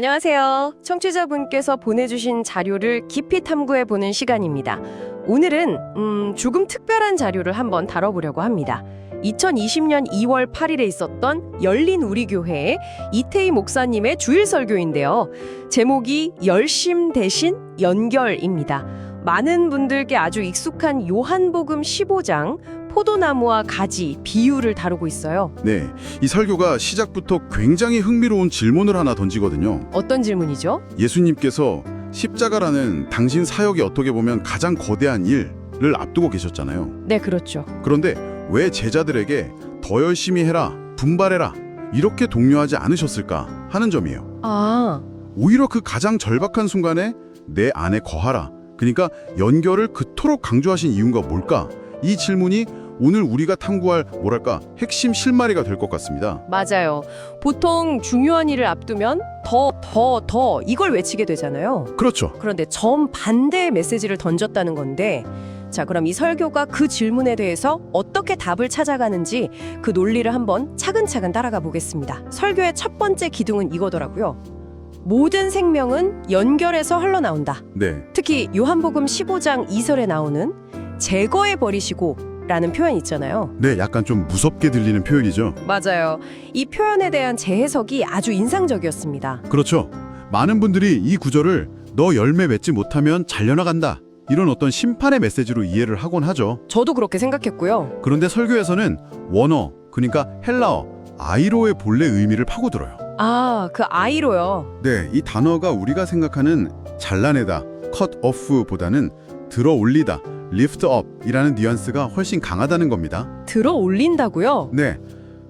안녕하세요. 청취자분께서 보내주신 자료를 깊이 탐구해 보는 시간입니다. 오늘은 음, 조금 특별한 자료를 한번 다뤄보려고 합니다. 2020년 2월 8일에 있었던 열린 우리 교회의 이태희 목사님의 주일 설교인데요. 제목이 열심 대신 연결입니다. 많은 분들께 아주 익숙한 요한복음 15장 포도나무와 가지 비유를 다루고 있어요. 네, 이 설교가 시작부터 굉장히 흥미로운 질문을 하나 던지거든요. 어떤 질문이죠? 예수님께서 십자가라는 당신 사역이 어떻게 보면 가장 거대한 일을 앞두고 계셨잖아요. 네, 그렇죠. 그런데 왜 제자들에게 더 열심히 해라, 분발해라 이렇게 독려하지 않으셨을까 하는 점이에요. 아, 오히려 그 가장 절박한 순간에 내 안에 거하라. 그러니까 연결을 그토록 강조하신 이유가 뭘까? 이 질문이 오늘 우리가 탐구할 뭐랄까 핵심 실마리가 될 것 같습니다. 맞아요. 보통 중요한 일을 앞두면 더, 더, 더 이걸 외치게 되잖아요. 그렇죠. 그런데 정반대의 메시지를 던졌다는 건데 자, 그럼 이 설교가 그 질문에 대해서 어떻게 답을 찾아가는지 그 논리를 한번 차근차근 따라가 보겠습니다. 설교의 첫 번째 기둥은 이거더라고요. 모든 생명은 연결해서 흘러나온다. 네. 특히 요한복음 15장 2절에 나오는 제거해 버리시고 라는 표현 있잖아요. 네, 약간 좀 무섭게 들리는 표현이죠. 맞아요. 이 표현에 대한 재해석이 아주 인상적이었습니다. 그렇죠. 많은 분들이 이 구절을 너 열매 맺지 못하면 잘려나간다. 이런 어떤 심판의 메시지로 이해를 하곤 하죠. 저도 그렇게 생각했고요. 그런데 설교에서는 원어, 그러니까 헬라어, 아이로의 본래 의미를 파고들어요. 아, 그 아이로요. 네, 이 단어가 우리가 생각하는 잘라내다, cut off보다는 들어 올리다, lift up이라는 뉘앙스가 훨씬 강하다는 겁니다. 들어 올린다고요? 네.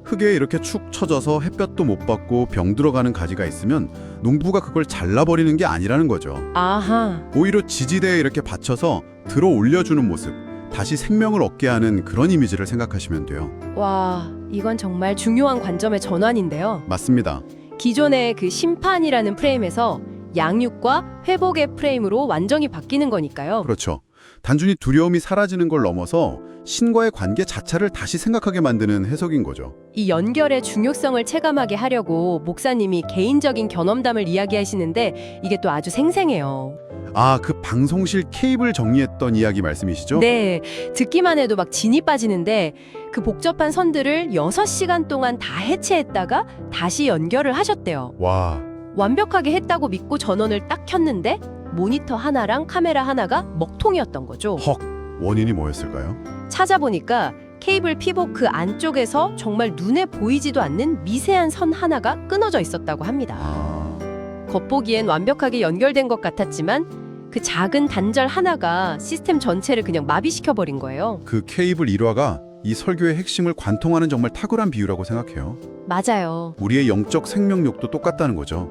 흙에 이렇게 축 처져서 햇볕도 못 받고 병 들어가는 가지가 있으면 농부가 그걸 잘라버리는 게 아니라는 거죠. 아하. 오히려 지지대에 이렇게 받쳐서 들어 올려주는 모습, 다시 생명을 얻게 하는 그런 이미지를 생각하시면 돼요. 와, 이건 정말 중요한 관점의 전환인데요. 맞습니다. 기존의 그 심판이라는 프레임에서 양육과 회복의 프레임으로 완전히 바뀌는 거니까요. 그렇죠. 단순히 두려움이 사라지는 걸 넘어서 신과의 관계 자체를 다시 생각하게 만드는 해석인 거죠. 이 연결의 중요성을 체감하게 하려고 목사님이 개인적인 경험담을 이야기하시는데 이게 또 아주 생생해요. 아, 그 방송실 케이블 정리했던 이야기 말씀이시죠? 네, 듣기만 해도 막 진이 빠지는데 그 복잡한 선들을 6시간 동안 다 해체했다가 다시 연결을 하셨대요. 와, 완벽하게 했다고 믿고 전원을 딱 켰는데 모니터 하나랑 카메라 하나가 먹통이었던 거죠. 헉, 원인이 뭐였을까요? 찾아보니까 케이블 그 안쪽에서 정말 눈에 보이지도 않는 미세한 선 하나가 끊어져 있었다고 합니다. 아, 겉보기엔 완벽하게 연결된 것 같았지만 그 작은 단절 하나가 시스템 전체를 그냥 마비시켜 버린 거예요. 그 케이블 일화가 이 설교의 핵심을 관통하는 정말 탁월한 비유라고 생각해요. 맞아요. 우리의 영적 생명력도 똑같다는 거죠.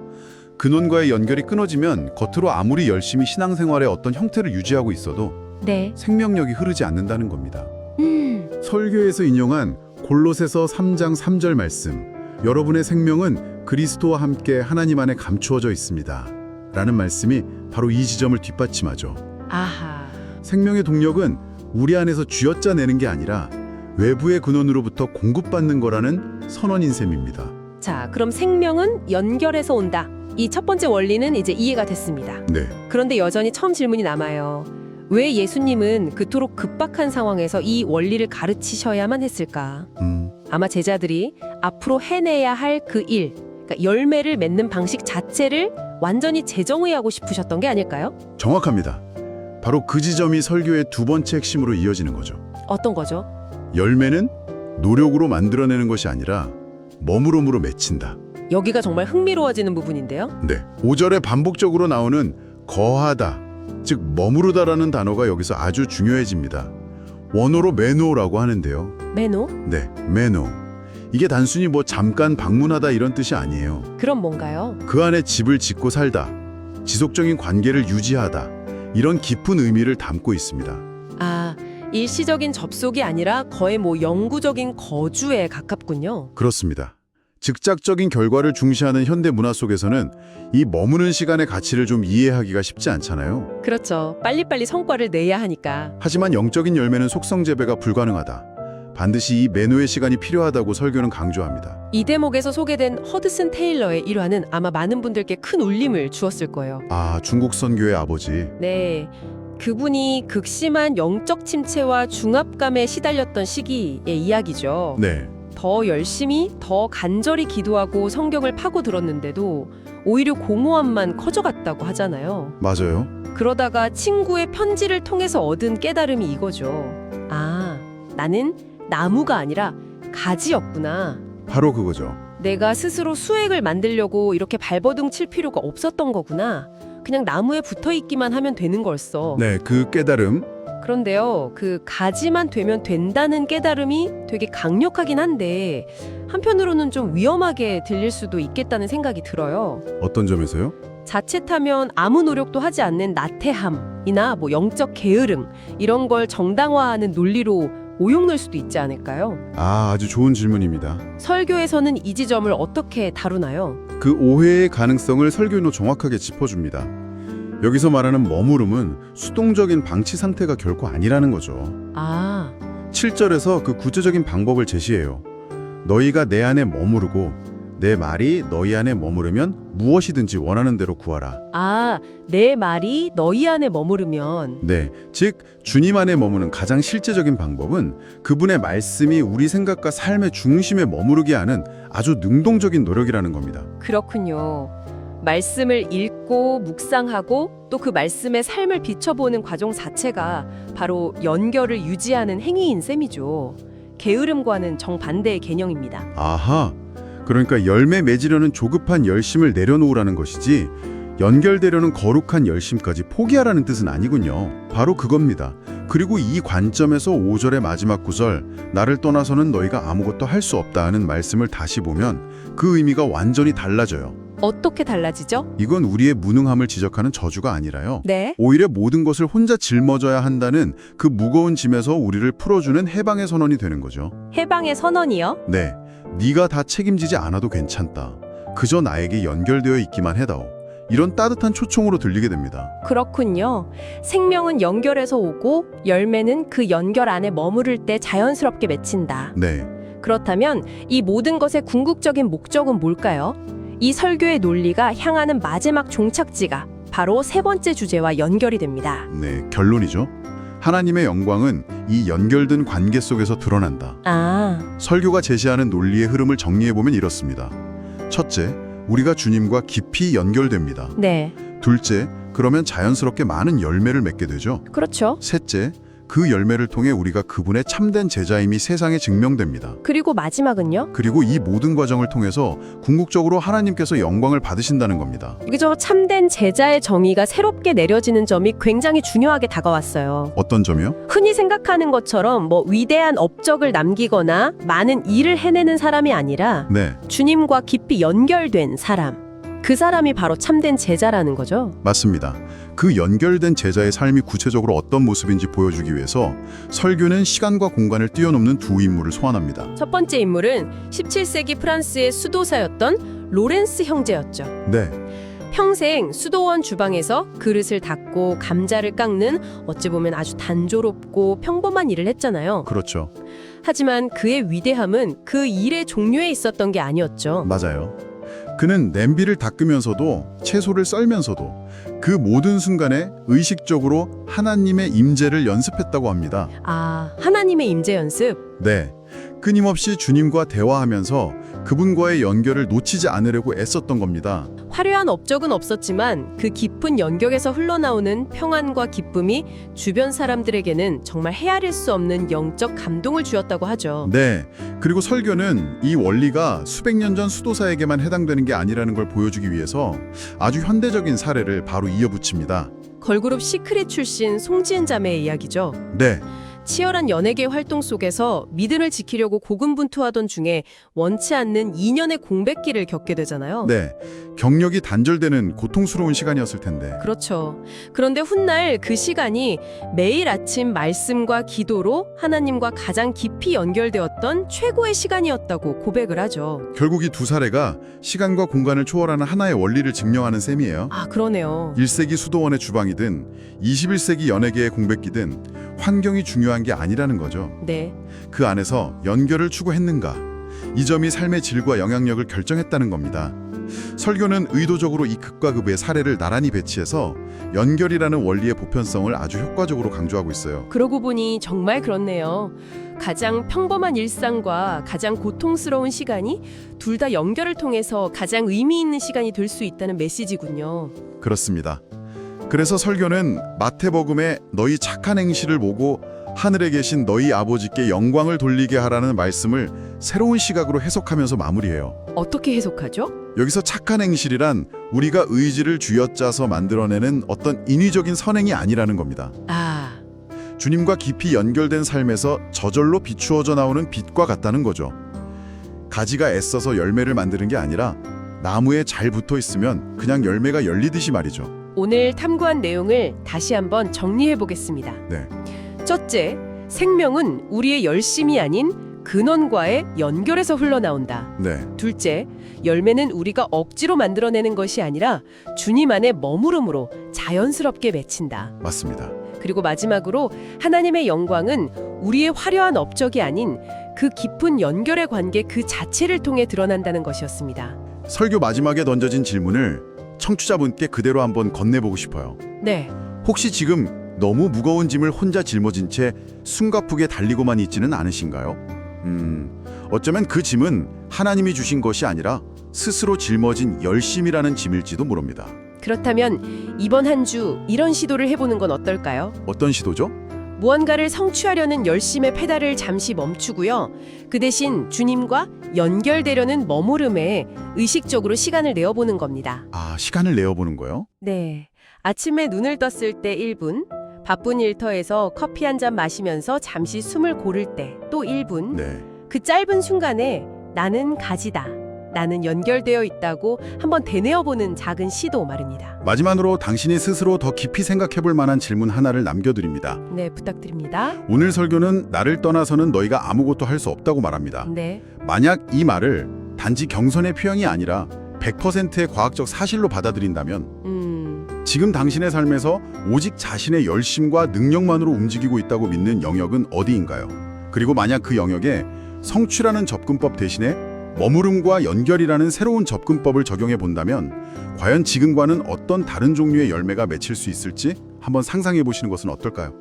근원과의 연결이 끊어지면 겉으로 아무리 열심히 신앙생활의 어떤 형태를 유지하고 있어도 네. 생명력이 흐르지 않는다는 겁니다. 음. 설교에서 인용한 골로새서 3장 3절 말씀. 여러분의 생명은 그리스도와 함께 하나님 안에 감추어져 있습니다. 라는 말씀이 바로 이 지점을 뒷받침하죠. 아하. 생명의 동력은 우리 안에서 쥐어짜 내는 게 아니라 외부의 근원으로부터 공급받는 거라는 선언인 셈입니다. 자, 그럼 생명은 연결해서 온다. 이 첫 번째 원리는 이제 이해가 됐습니다. 네. 그런데 여전히 처음 질문이 남아요. 왜 예수님은 그토록 급박한 상황에서 이 원리를 가르치셔야만 했을까? 음, 아마 제자들이 앞으로 해내야 할 그 일, 그러니까 열매를 맺는 방식 자체를 완전히 재정의하고 싶으셨던 게 아닐까요? 정확합니다. 바로 그 지점이 설교의 두 번째 핵심으로 이어지는 거죠. 어떤 거죠? 열매는 노력으로 만들어내는 것이 아니라 머무름으로 맺힌다. 여기가 정말 흥미로워지는 부분인데요. 네. 5절에 반복적으로 나오는 거하다, 즉 머무르다라는 단어가 여기서 아주 중요해집니다. 원어로 메노라고 하는데요. 매노? 네, 메노. 이게 단순히 뭐 잠깐 방문하다 이런 뜻이 아니에요. 그럼 뭔가요? 그 안에 집을 짓고 살다, 지속적인 관계를 유지하다, 이런 깊은 의미를 담고 있습니다. 아, 일시적인 접속이 아니라 거의 뭐 영구적인 거주에 가깝군요. 그렇습니다. 즉각적인 결과를 중시하는 현대 문화 속에서는 이 머무는 시간의 가치를 좀 이해하기가 쉽지 않잖아요. 그렇죠. 빨리빨리 성과를 내야 하니까. 하지만 영적인 열매는 속성 재배가 불가능하다. 반드시 이 매노의 시간이 필요하다고 설교는 강조합니다. 이 대목에서 소개된 허드슨 테일러의 일화는 아마 많은 분들께 큰 울림을 주었을 거예요. 아, 중국 선교의 아버지. 네. 그분이 극심한 영적 침체와 중압감에 시달렸던 시기의 이야기죠. 네. 더 열심히, 더 간절히 기도하고 성경을 파고 들었는데도 오히려 공허함만 커져갔다고 하잖아요. 맞아요. 그러다가 친구의 편지를 통해서 얻은 깨달음이 이거죠. 아, 나는 나무가 아니라 가지였구나. 바로 그거죠. 내가 스스로 수액을 만들려고 이렇게 발버둥 칠 필요가 없었던 거구나. 그냥 나무에 붙어 있기만 하면 되는 걸써. 네, 그 깨달음. 그런데요, 그 가지만 되면 된다는 깨달음이 되게 강력하긴 한데 한편으로는 좀 위험하게 들릴 수도 있겠다는 생각이 들어요. 어떤 점에서요? 자칫하면 아무 노력도 하지 않는 나태함이나 뭐 영적 게으름 이런 걸 정당화하는 논리로 오용될 수도 있지 않을까요? 아, 아주 좋은 질문입니다. 설교에서는 이 지점을 어떻게 다루나요? 그 오해의 가능성을 설교인도 정확하게 짚어줍니다. 여기서 말하는 머무름은 수동적인 방치 상태가 결코 아니라는 거죠. 아, 7절에서 그 구체적인 방법을 제시해요. 너희가 내 안에 머무르고 내 말이 너희 안에 머무르면 무엇이든지 원하는 대로 구하라. 아, 내 말이 너희 안에 머무르면 네, 즉 주님 안에 머무는 가장 실제적인 방법은 그분의 말씀이 우리 생각과 삶의 중심에 머무르게 하는 아주 능동적인 노력이라는 겁니다. 그렇군요. 말씀을 읽고 묵상하고 또 그 말씀의 삶을 비춰보는 과정 자체가 바로 연결을 유지하는 행위인 셈이죠. 게으름과는 정반대의 개념입니다. 아하. 그러니까 열매 맺으려는 조급한 열심을 내려놓으라는 것이지 연결되려는 거룩한 열심까지 포기하라는 뜻은 아니군요. 바로 그겁니다. 그리고 이 관점에서 5절의 마지막 구절 나를 떠나서는 너희가 아무것도 할 수 없다 하는 말씀을 다시 보면 그 의미가 완전히 달라져요. 어떻게 달라지죠? 이건 우리의 무능함을 지적하는 저주가 아니라요. 네. 오히려 모든 것을 혼자 짊어져야 한다는 그 무거운 짐에서 우리를 풀어주는 해방의 선언이 되는 거죠. 해방의 선언이요? 네, 네가 다 책임지지 않아도 괜찮다. 그저 나에게 연결되어 있기만 해다오. 이런 따뜻한 초청으로 들리게 됩니다. 그렇군요. 생명은 연결해서 오고 열매는 그 연결 안에 머무를 때 자연스럽게 맺힌다. 네, 그렇다면 이 모든 것의 궁극적인 목적은 뭘까요? 이 설교의 논리가 향하는 마지막 종착지가 바로 세 번째 주제와 연결이 됩니다. 네, 결론이죠. 하나님의 영광은 이 연결된 관계 속에서 드러난다. 아, 설교가 제시하는 논리의 흐름을 정리해보면 이렇습니다. 첫째, 우리가 주님과 깊이 연결됩니다. 네. 둘째, 그러면 자연스럽게 많은 열매를 맺게 되죠. 그렇죠. 셋째, 그 열매를 통해 우리가 그분의 참된 제자임이 세상에 증명됩니다. 그리고 마지막은요? 그리고 이 모든 과정을 통해서 궁극적으로 하나님께서 영광을 받으신다는 겁니다. 그저 참된 제자의 정의가 새롭게 내려지는 점이 굉장히 중요하게 다가왔어요. 어떤 점이요? 흔히 생각하는 것처럼 뭐 위대한 업적을 남기거나 많은 일을 해내는 사람이 아니라 네, 주님과 깊이 연결된 사람. 그 사람이 바로 참된 제자라는 거죠. 맞습니다. 그 연결된 제자의 삶이 구체적으로 어떤 모습인지 보여주기 위해서 설교는 시간과 공간을 뛰어넘는 두 인물을 소환합니다. 첫 번째 인물은 17세기 프랑스의 수도사였던 로렌스 형제였죠. 네, 평생 수도원 주방에서 그릇을 닦고 감자를 깎는 어찌 보면 아주 단조롭고 평범한 일을 했잖아요. 그렇죠. 하지만 그의 위대함은 그 일의 종류에 있었던 게 아니었죠. 맞아요. 그는 냄비를 닦으면서도 채소를 썰면서도 그 모든 순간에 의식적으로 하나님의 임재를 연습했다고 합니다. 아, 하나님의 임재 연습. 네. 끊임없이 주님과 대화하면서 그분과의 연결을 놓치지 않으려고 애썼던 겁니다. 화려한 업적은 없었지만 그 깊은 연격에서 흘러나오는 평안과 기쁨이 주변 사람들에게는 정말 헤아릴 수 없는 영적 감동을 주었다고 하죠. 네. 그리고 설교는 이 원리가 수백 년 전 수도사에게만 해당되는 게 아니라는 걸 보여주기 위해서 아주 현대적인 사례를 바로 이어붙입니다. 걸그룹 시크릿 출신 송지은 자매의 이야기죠. 네. 치열한 연예계 활동 속에서 믿음을 지키려고 고군분투하던 중에 원치 않는 2년의 공백기를 겪게 되잖아요. 네. 경력이 단절되는 고통스러운 시간이었을 텐데. 그렇죠. 그런데 훗날 그 시간이 매일 아침 말씀과 기도로 하나님과 가장 깊이 연결되었던 최고의 시간이었다고 고백을 하죠. 결국 이 두 사례가 시간과 공간을 초월하는 하나의 원리를 증명하는 셈이에요. 아, 그러네요. 1세기 수도원의 주방이든 21세기 연예계의 공백기든 환경이 중요한 게 아니라는 거죠. 네. 그 안에서 연결을 추구했는가? 이 점이 삶의 질과 영향력을 결정했다는 겁니다. 설교는 의도적으로 이 극과 극의 사례를 나란히 배치해서 연결이라는 원리의 보편성을 아주 효과적으로 강조하고 있어요. 그러고 보니 정말 그렇네요. 가장 평범한 일상과 가장 고통스러운 시간이 둘 다 연결을 통해서 가장 의미 있는 시간이 될 수 있다는 메시지군요. 그렇습니다. 그래서 설교는 마태복음의 너희 착한 행실을 보고 하늘에 계신 너희 아버지께 영광을 돌리게 하라는 말씀을 새로운 시각으로 해석하면서 마무리해요. 어떻게 해석하죠? 여기서 착한 행실이란 우리가 의지를 쥐어짜서 만들어내는 어떤 인위적인 선행이 아니라는 겁니다. 아, 주님과 깊이 연결된 삶에서 저절로 비추어져 나오는 빛과 같다는 거죠. 가지가 애써서 열매를 만드는 게 아니라 나무에 잘 붙어 있으면 그냥 열매가 열리듯이 말이죠. 오늘 탐구한 내용을 다시 한번 정리해 보겠습니다. 네. 첫째, 생명은 우리의 열심이 아닌 근원과의 연결에서 흘러나온다. 네. 둘째, 열매는 우리가 억지로 만들어내는 것이 아니라 주님 안에 머무름으로 자연스럽게 맺힌다. 맞습니다. 그리고 마지막으로 하나님의 영광은 우리의 화려한 업적이 아닌 그 깊은 연결의 관계 그 자체를 통해 드러난다는 것이었습니다. 설교 마지막에 던져진 질문을 청취자분께 그대로 한번 건네보고 싶어요. 네, 혹시 지금 너무 무거운 짐을 혼자 짊어진 채 숨가쁘게 달리고만 있지는 않으신가요? 음, 어쩌면 그 짐은 하나님이 주신 것이 아니라 스스로 짊어진 열심이라는 짐일지도 모릅니다. 그렇다면 이번 한 주 이런 시도를 해보는 건 어떨까요? 어떤 시도죠? 무언가를 성취하려는 열심의 페달을 잠시 멈추고요. 그 대신 주님과 연결되려는 머무름에 의식적으로 시간을 내어보는 겁니다. 아, 시간을 내어보는 거요? 네. 아침에 눈을 떴을 때 1분, 바쁜 일터에서 커피 한 잔 마시면서 잠시 숨을 고를 때 또 1분. 네. 그 짧은 순간에 나는 가지다. 나는 연결되어 있다고 한번 되뇌어 보는 작은 시도 말입니다. 마지막으로 당신이 스스로 더 깊이 생각해 볼 만한 질문 하나를 남겨드립니다. 네, 부탁드립니다. 오늘 설교는 나를 떠나서는 너희가 아무것도 할 수 없다고 말합니다. 네. 만약 이 말을 단지 경선의 표현이 아니라 100%의 과학적 사실로 받아들인다면 음, 지금 당신의 삶에서 오직 자신의 열심과 능력만으로 움직이고 있다고 믿는 영역은 어디인가요? 그리고 만약 그 영역에 성취라는 접근법 대신에 머무름과 연결이라는 새로운 접근법을 적용해 본다면 과연 지금과는 어떤 다른 종류의 열매가 맺힐 수 있을지 한번 상상해 보시는 것은 어떨까요?